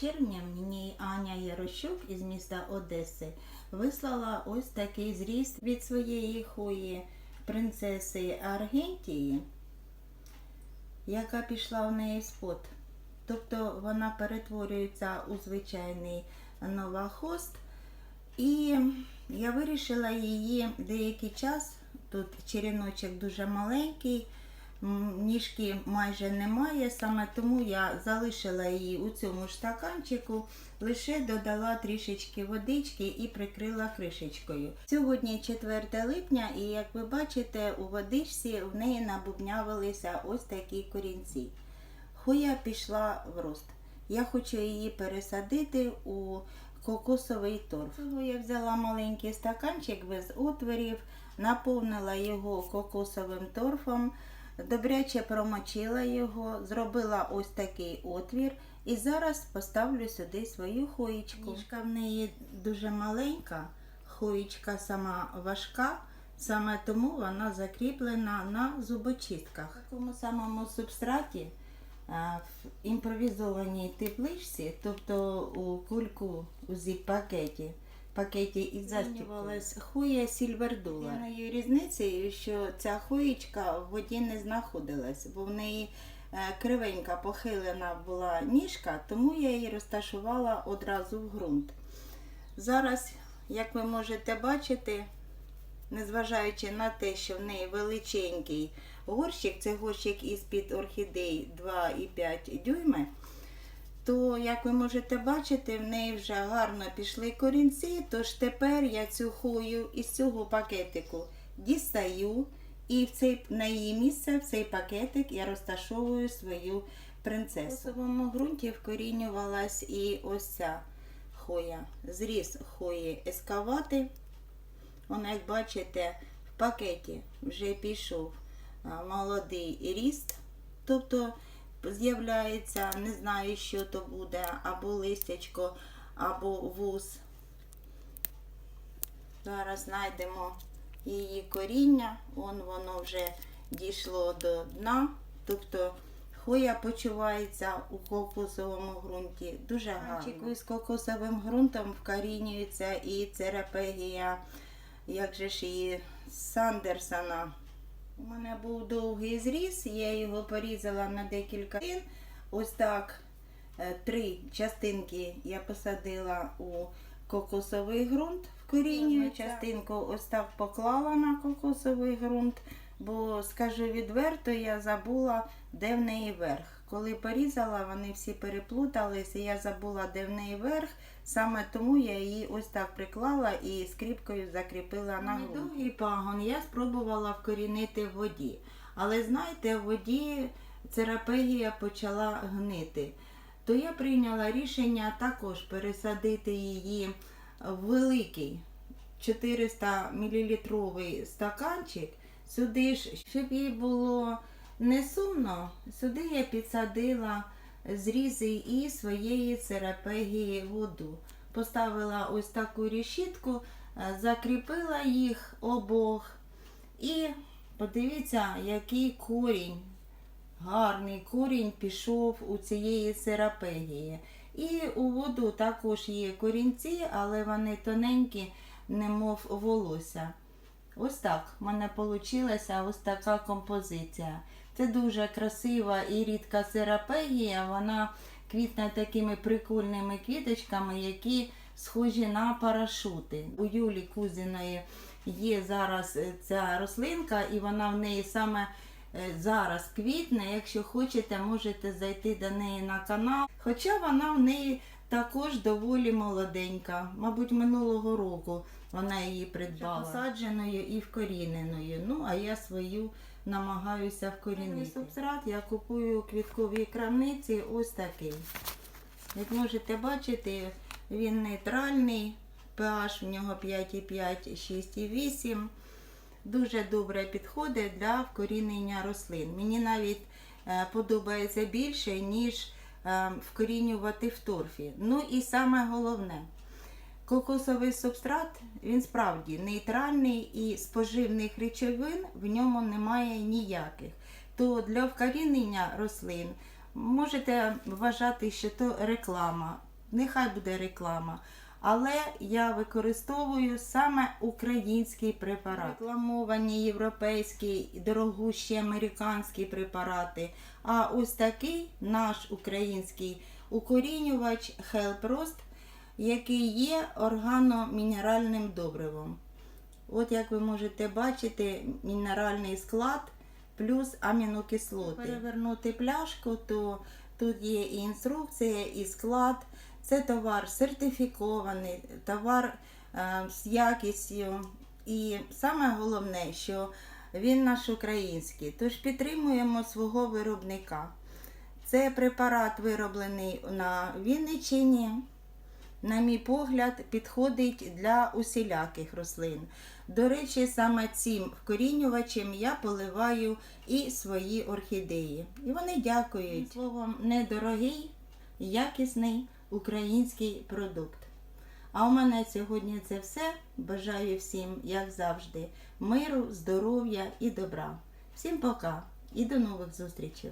червня мені Аня Ярощук із міста Одеси вислала ось такий зріст від своєї хої принцеси Аргентії, яка пішла в неї в. Тобто вона перетворюється у звичайний новохост. І я вирішила її деякий час. Тут череночок дуже маленький, ніжки майже немає, саме тому я залишила її у цьому ж стаканчику, лише додала трішечки водички і прикрила кришечкою. Сьогодні 4 липня, і як ви бачите, у водичці в неї набубнявилися ось такі корінці. Хуя пішла в рост. Я хочу її пересадити у кокосовий торф. Я взяла маленький стаканчик без отворів, наповнила його кокосовим торфом, добряче промочила його, зробила ось такий отвір і зараз поставлю сюди свою хоїчку. Ніжка в неї дуже маленька, хоїчка сама важка. Саме тому вона закріплена на зубочистках. В такому самому субстраті в імпровізованій тепличці, тобто у кульку у зіп-пакеті, пакеті із застіпувалась хуя сільвердула. Єдиною різницею, що ця хуєчка в воді не знаходилась, бо в неї е, кривенька похилена була ніжка, тому я її розташувала одразу в ґрунт. Зараз, як ви можете бачити, незважаючи на те, що в неї величенький горщик, це горщик із-під орхідей 2,5 дюйми, то, як ви можете бачити, в неї вже гарно пішли корінці, тож тепер я цю хою із цього пакетику дістаю і в цей, на її місце в цей пакетик я розташовую свою принцесу. У косовому ґрунті вкорінювалась і ось ця хоя. Зріз хої ескавати. Воно, як бачите, в пакеті вже пішов молодий ріст. Тобто з'являється, не знаю, що то буде, або листячко, або вуз. Зараз знайдемо її коріння. Вон воно вже дійшло до дна. Тобто хоя почувається у кокосовому ґрунті. Дуже гарно. З кокосовим ґрунтом вкорінюється і церапегія, як же ж її Сандерсона. У мене був довгий зріз, я його порізала на декілька частин. Ось так е, три частинки я посадила у кокосовий ґрунт в коріння. Частинку ось так поклала на кокосовий ґрунт, бо, скажу відверто, я забула, де в неї верх. Коли порізала, вони всі переплуталися, я забула, де в неї верх. Саме тому я її ось так приклала і скріпкою закріпила на ґрунт. Довгий пагон я спробувала вкорінити в воді. Але знаєте, в воді церапегія почала гнити. То я прийняла рішення також пересадити її в великий 400 мл стаканчик. Сюди ж, щоб їй було не сумно, сюди я підсадила зрізи і своєї церапегії воду. Поставила ось таку решітку, е, закріпила їх обох. І подивіться, який корінь, гарний корінь пішов у цієї церапегії. І у воду також є корінці, але вони тоненькі, немов волосся. Ось так в мене вийшла ось така композиція. Це дуже красива і рідка серапегія. Вона квітне такими прикольними квіточками, які схожі на парашути. У Юлі Кузіної є зараз е, ця рослинка, і вона в неї саме е, зараз квітне. Якщо хочете, можете зайти до неї на канал. Хоча вона в неї також доволі молоденька, мабуть, минулого року вона її придбала посадженою і вкоріненою. Ну, а я свою намагаюся вкорінити. Субстрат я купую у квітковій крамниці ось такий. Як можете бачити, він нейтральний, pH в нього 5,5, 6,8. Дуже добре підходить для вкорінення рослин. Мені навіть е, подобається більше, ніж вкорінювати в торфі. Ну і саме головне, кокосовий субстрат, він справді нейтральний і споживних речовин в ньому немає ніяких. То для вкорінення рослин можете вважати, що то реклама. нехай буде реклама. Але я використовую саме український препарат. Рекламовані європейські, дорогущі американські препарати. А ось такий наш український укорінювач Хелпрост, який є органомінеральним добривом. От як ви можете бачити, мінеральний склад плюс амінокислоти. Перевернути пляшку, то тут є і інструкція, і склад. Це товар сертифікований, товар е, з якістю. І саме головне, що він наш український. Тож підтримуємо свого виробника. Це препарат вироблений на Вінниччині. На мій погляд, підходить для усіляких рослин. До речі, саме цим вкорінювачем я поливаю і свої орхідеї. І вони дякують. Словом, недорогий, якісний український продукт. А у мене сьогодні це все. Бажаю всім, як завжди, миру, здоров'я і добра. Всім пока і до нових зустрічей!